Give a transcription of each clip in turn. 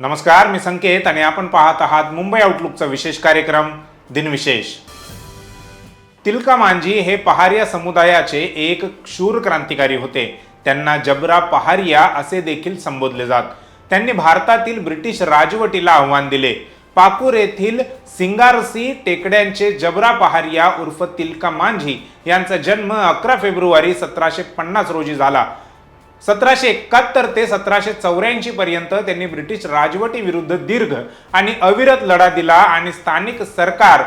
नमस्कार मी संकेत आणि आपण पाहत आहात मुंबई आउटलुकचा विशेष कार्यक्रम दिनविशेष. तिलका मांझी हे पहारिया समुदायाचे एक शूर क्रांतिकारी होते. त्यांना जबरा पहारिया असे देखील संबोधले जात. त्यांनी भारतातील ब्रिटिश राजवटीला आव्हान दिले. पाकूर येथील सिंगारसी टेकड्यांचे जबरा पहारिया उर्फ तिलका मांझी यांचा जन्म अकरा फेब्रुवारी सतराशे पन्नास रोजी झाला. सतराशे एकाहत्तर ते सतराशे चौऱ्याऐंशी पर्यंत त्यांनी ब्रिटिश राजवटी विरुद्ध दीर्घ आणि अविरत लढा दिला आणि स्थानिक सरकार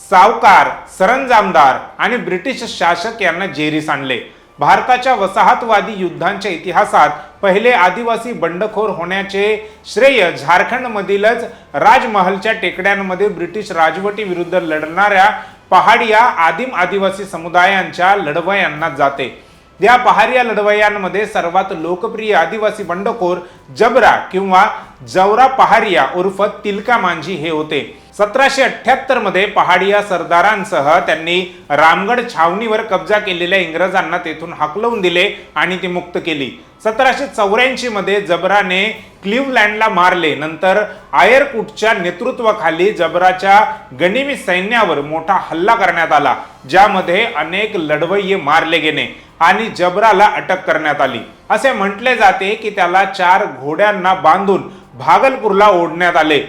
सावकार सरंजामदार आणि ब्रिटिश शासक यांना जेरीस आणले. भारताच्या वसाहतवादी युद्धांच्या इतिहासात पहिले आदिवासी बंडखोर होण्याचे श्रेय झारखंडमधीलच राजमहलच्या टेकड्यांमध्ये ब्रिटिश राजवटी विरुद्ध लढणाऱ्या पहाडिया आदिम आदिवासी समुदायांच्या लढवयांना जाते. या पहारिया लढवयांमध्ये सर्वात लोकप्रिय आदिवासी बंडखोर जबरा किंवा जवरा पहारिया उर्फ तिलका मांझी हे होते. सतराशे अठ्ठ्याहत्तरमध्ये पहाडिया सरदारांसह त्यांनी रामगड छावणीवर कब्जा केलेल्या इंग्रजांना तेथून हाकलवून दिले आणि ती मुक्त केली. सतराशे चौऱ्याऐंशी मध्ये जबराने क्लिव्हलँडला मारले. नंतर आयरकुटच्या नेतृत्वाखाली जबराच्या गनिमी सैन्यावर मोठा हल्ला करण्यात आला ज्यामध्ये अनेक लढवय्ये मारले गेले आणि जबराला अटक करण्यात आली. असे म्हटले जाते की त्याला चार घोड्यांना बांधून भागलपूरला ओढण्यात आले.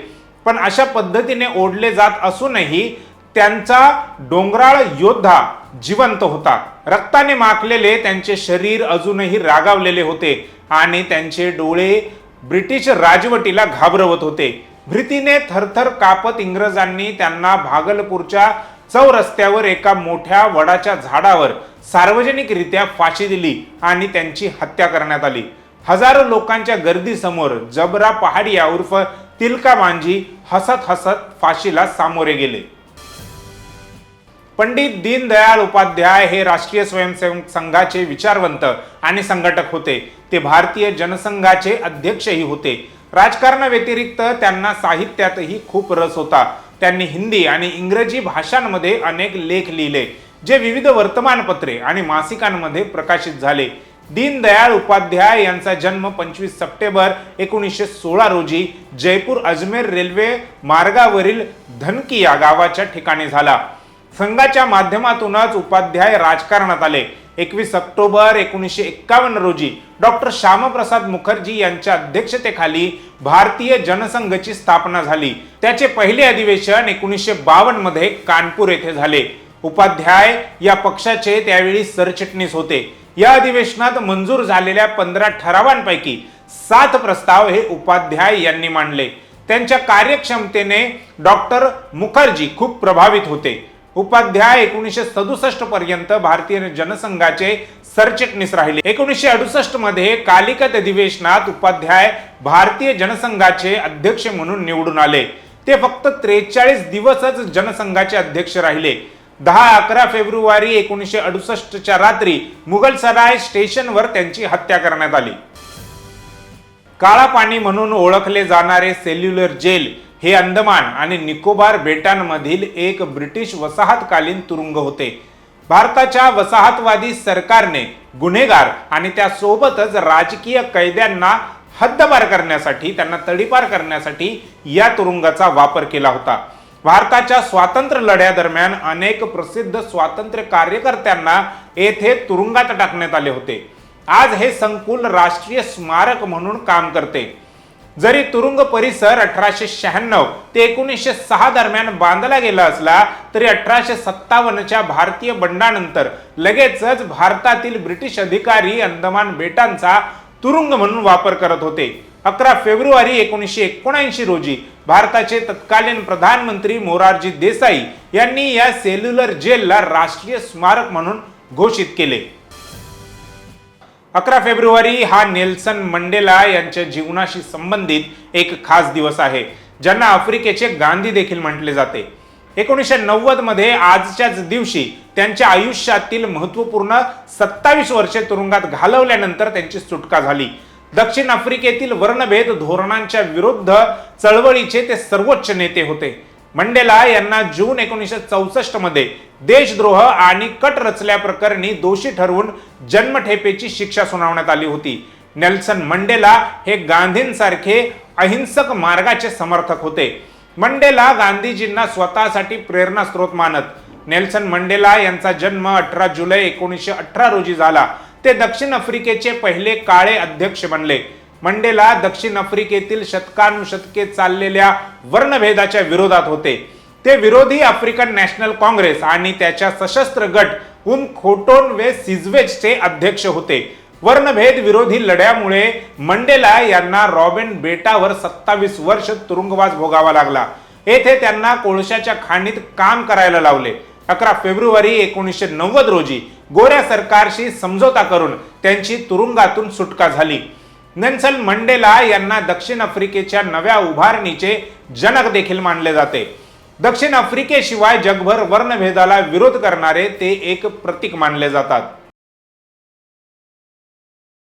पण अशा पद्धतीने ओढले जात असूनही त्यांचा डोंगराळ योद्धा जिवंत होता. रक्ताने माखलेले त्यांचे शरीर अजूनही रागावलेले होते आणि त्यांचे डोळे ब्रिटिश राजवटीला घाबरवत होते. भीतीने थरथर कापत इंग्रजांनी त्यांना भागलपूरच्या चौरस्त्यावर एका मोठ्या वडाच्या झाडावर सार्वजनिकरित्या फाशी दिली आणि त्यांची हत्या करण्यात आली. हजारो लोकांच्या गर्दीसमोर जबरा पहाडिया उर्फ तिलका मांझी हसत हसत फाशीला सामोरे गेले. पंडित दीनदयाळ उपाध्याय हे राष्ट्रीय स्वयंसेवक संघाचे विचारवंत आणि संघटक होते. ते भारतीय जनसंघाचे अध्यक्षही होते. राजकारणाव्यतिरिक्त त्यांना साहित्यातही खूप रस होता. त्यांनी हिंदी आणि इंग्रजी भाषांमध्ये अनेक लेख लिहिले जे विविध वर्तमानपत्रे आणि मासिकांमध्ये प्रकाशित झाले. दीनदयाळ उपाध्याय यांचा जन्म पंचवीस सप्टेंबर एकोणीसशे सोळा रोजी जयपूर अजमेर रेल्वे मार्गावरील धनकी या गावाच्या ठिकाणी झाला. संघाच्या माध्यमातूनच उपाध्याय राजकारणात आले. एकवीस ऑक्टोबर एकोणीसशे एक्कावन्न रोजी डॉक्टर श्यामप्रसाद मुखर्जी यांच्या अध्यक्षतेखाली भारतीय जनसंघची स्थापना झाली. त्याचे पहिले अधिवेशन एकोणीसशे बावन्नमध्ये कानपूर येथे झाले. उपाध्याय या पक्षाचे त्यावेळी सरचिटणीस होते. या अधिवेशनात मंजूर झालेल्या पंधरा ठरावांपैकी सात प्रस्ताव हे उपाध्याय यांनी मांडले. त्यांच्या कार्यक्षमतेने डॉक्टर मुखर्जी खूप प्रभावित होते. उपाध्याय एकोणीसशे सदुसष्ट पर्यंत भारतीय जनसंघाचे सरचिटणीस राहिले. एकोणीसशे अडुसष्टमध्ये कालिकत अधिवेशनात उपाध्याय भारतीय जनसंघाचे अध्यक्ष म्हणून निवडून आले. ते फक्त त्रेचाळीस दिवसच जनसंघाचे अध्यक्ष राहिले. दहा अकरा फेब्रुवारी एकोणीसशे अडुसष्टच्या रात्री मुघलसराय स्टेशनवर त्यांची हत्या करण्यात आली. काळा पाणी म्हणून ओळखले जाणारे सेल्युलर जेल हे अंदमान आणि निकोबार बेटांमधील एक ब्रिटिश वसाहतकालीन तुरुंग होते. भारताच्या वसाहतवादी सरकारने गुन्हेगार आणि त्यासोबतच राजकीय कैद्यांना हद्दपार करण्यासाठी त्यांना तडीपार करण्यासाठी या तुरुंगाचा वापर केला होता. भारताच्या स्वातंत्र्य लढ्यादरम्यान अनेक प्रसिद्ध स्वातंत्र्य कार्यकर्त्यांना येथे तुरुंगात टाकण्यात आले होते. आज हे संकुल राष्ट्रीय स्मारक म्हणून काम करते. जरी तुरुंग परिसर अठराशे शहाण्णव ते एकोणीसशे सहा दरम्यान बांधला गेला असला तरी अठराशे सत्तावन्नच्या भारतीय बंडानंतर लगेचच भारतातील ब्रिटिश अधिकारी अंदमान बेटांचा तुरुंग म्हणून वापर करत होते. अकरा फेब्रुवारी एकोणीसशे एकोणऐंशी रोजी भारताचे तत्कालीन प्रधानमंत्री मोरारजी देसाई यांनी या सेल्युलर जेलला राष्ट्रीय स्मारक म्हणून घोषित केले. अकरा फेब्रुवारी हा नेल्सन मंडेला यांच्या जीवनाशी संबंधित एक खास दिवस आहे ज्यांना आफ्रिकेचे गांधी देखील म्हटले जाते. एकोणीसशे नव्वदमध्ये आजच्याच दिवशी त्यांच्या आयुष्यातील महत्त्वपूर्ण सत्तावीस वर्षे तुरुंगात घालवल्यानंतर त्यांची सुटका झाली. दक्षिण आफ्रिकेतील वर्णभेद धोरणांच्या विरुद्ध चळवळीचे ते सर्वोच्च नेते होते. मंडेला यांना जून एकोणीसशे चौसष्टमध्ये देशद्रोह आणि कट रचल्याप्रकरणी दोषी ठरवून जन्मठेपेची शिक्षा सुनावण्यात आली होती. नेल्सन मंडेला हे गांधींसारखे अहिंसक मार्गाचे समर्थक होते. मंडेला गांधीजींना स्वतःसाठी प्रेरणा स्रोत मानत नेल्सन मंडेला यांचा जन्म अठरा जुलै एकोणीसशे अठरा रोजी झाला. ते दक्षिण आफ्रिकेचे पहिले काळे अध्यक्ष बनले. मंडेला दक्षिण आफ्रिकेतील शतकानुशतके चाललेल्या वर्णभेदाच्या विरोधात होते. ते विरोधी आफ्रिकन नॅशनल काँग्रेस आणि त्याच्या सशस्त्र गट उन खोटोन वे सिझवेजचे अध्यक्ष होते. वर्णभेद विरोधी लढ्यामुळे मंडेला यांना रॉबिन बेटावर सत्तावीस वर्ष तुरुंगवास भोगावा लागला. येथे त्यांना कोळशाच्या खाणीत काम करायला लावले. अकरा फेब्रुवारी एकोणीसशे नव्वद रोजी गोऱ्या सरकारशी समझोता करून त्यांची तुरुंगातून सुटका झाली. नेल्सन मंडेला यांना दक्षिण आफ्रिकेच्या नव्या उभारणीचे जनक देखील मानले जाते. दक्षिण आफ्रिकेशिवाय जगभर वर्णभेदाला विरोध करणारे ते एक प्रतीक मानले जातात.